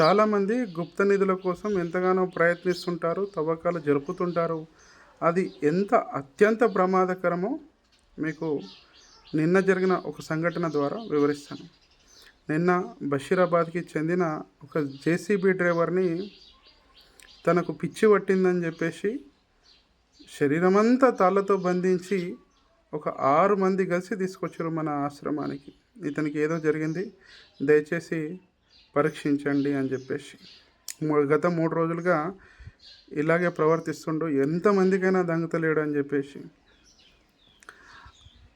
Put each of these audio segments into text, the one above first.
చాలామంది గుప్త నిధుల కోసం ఎంతగానో ప్రయత్నిస్తుంటారు తవ్వకాలు జరుపుతుంటారు. అది ఎంత అత్యంత ప్రమాదకరమో మీకు నిన్న జరిగిన ఒక సంఘటన ద్వారా వివరిస్తాను. నిన్న బషీరాబాద్కి చెందిన ఒక జేసీబీ డ్రైవర్ని తనకు పిచ్చి పట్టిందని చెప్పేసి శరీరమంతా తాళ్ళతో బంధించి ఒక ఆరు మంది కలిసి తీసుకొచ్చారు మన ఆశ్రమానికి. ఇతనికి ఏదో జరిగింది. దయచేసి పరీక్షించండి అని చెప్పేసి గత మూడు రోజులుగా ఇలాగే ప్రవర్తిస్తుండు. ఎంతమందికైనా దంగతలేడు అని చెప్పేసి.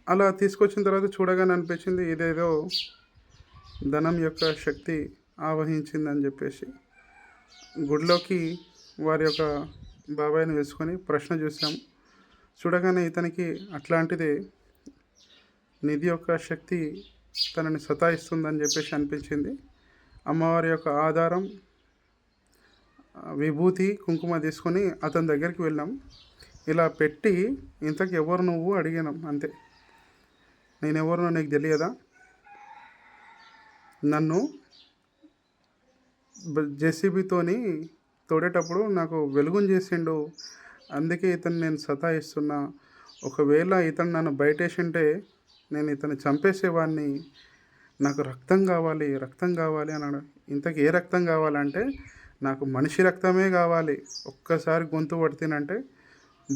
అలా తీసుకొచ్చిన తర్వాత చూడగానే అనిపించింది ఇదేదో ధనం యొక్క శక్తి ఆవహించిందని చెప్పేసి. గుడిలోకి వారి యొక్క బాబాయ్ని వేసుకొని ప్రశ్న చూసాం చూడగానే ఇతనికి అట్లాంటిదే నిధి యొక్క శక్తి తనని సతాయిస్తుందని చెప్పేసి అనిపించింది. అమ్మవారి యొక్క ఆధారం విభూతి కుంకుమ తీసుకొని అతని దగ్గరికి వెళ్ళాం. ఇలా పెట్టి ఇంతకు ఎవరు నువ్వు అడిగినాం అంతే. నేను ఎవరు నీకు తెలియదా? నన్ను జెసిబితోని తోడేటప్పుడు నాకు వెలుగుని చేసిండు. అందుకే ఇతను నేను సతాయిస్తున్నా. ఒకవేళ ఇతను నన్ను బయటేసింటే నేను ఇతను చంపేసేవాడిని నాకు రక్తం కావాలి రక్తం కావాలి అన్నాడు. ఇంతకు ఏ రక్తం కావాలంటే నాకు మనిషి రక్తమే కావాలి. ఒక్కసారి గొంతు పడితేనంటే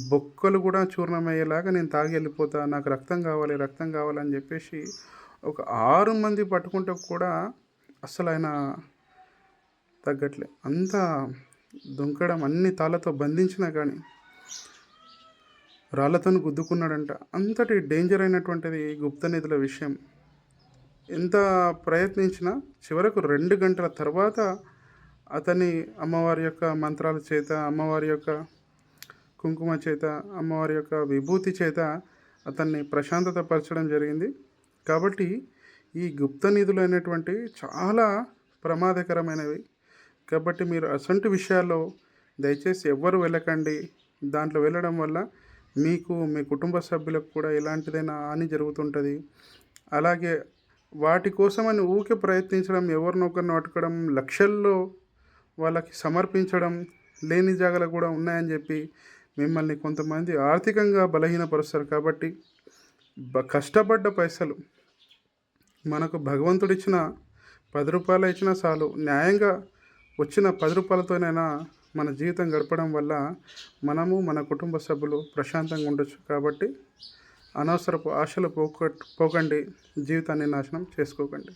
బొక్కలు కూడా చూర్ణమయ్యేలాగా నేను తాగి వెళ్ళిపోతా. నాకు రక్తం కావాలి రక్తం కావాలని చెప్పేసి ఒక ఆరు మంది పట్టుకుంటే కూడా అసలు ఆయన తగ్గట్లే. అంత దుంకడం అన్ని తాళ్ళతో బంధించినా కానీ రాళ్ళతో గుద్దుకున్నాడంట. అంతటి డేంజర్ అయినటువంటిది గుప్త నిధుల విషయం. ఎంత ప్రయత్నించినా చివరకు రెండు గంటల తర్వాత అతని అమ్మవారి యొక్క మంత్రాల చేత అమ్మవారి యొక్క కుంకుమ చేత అమ్మవారి యొక్క విభూతి చేత అతన్ని ప్రశాంతత పరచడం జరిగింది. కాబట్టి ఈ గుప్త నిధులు అనేటువంటి చాలా ప్రమాదకరమైనవి. కాబట్టి మీరు అసంటి విషయాల్లో దయచేసి ఎవ్వరు వెళ్ళకండి. దాంట్లో వెళ్ళడం వల్ల మీకు మీ కుటుంబ సభ్యులకు కూడా ఎలాంటిదైనా హాని జరుగుతుంటుంది. అలాగే వాటి కోసమని ఊకే ప్రయత్నించడం ఎవరినొకరిని అటకడం లక్షల్లో వాళ్ళకి సమర్పించడం లేని జాగాలు కూడా ఉన్నాయని చెప్పి మిమ్మల్ని కొంతమంది ఆర్థికంగా బలహీనపరుస్తారు. కాబట్టి బ కష్టపడ్డ పైసలు మనకు భగవంతుడు ఇచ్చిన పది రూపాయలు ఇచ్చినా చాలు. న్యాయంగా వచ్చిన పది రూపాయలతోనైనా మన జీవితం గడపడం వల్ల మనము మన కుటుంబ సభ్యులు ప్రశాంతంగా ఉండొచ్చు. కాబట్టి అనవసరపు ఆశలు పోక పోకండి. జీవితాన్ని నాశనం చేసుకోకండి.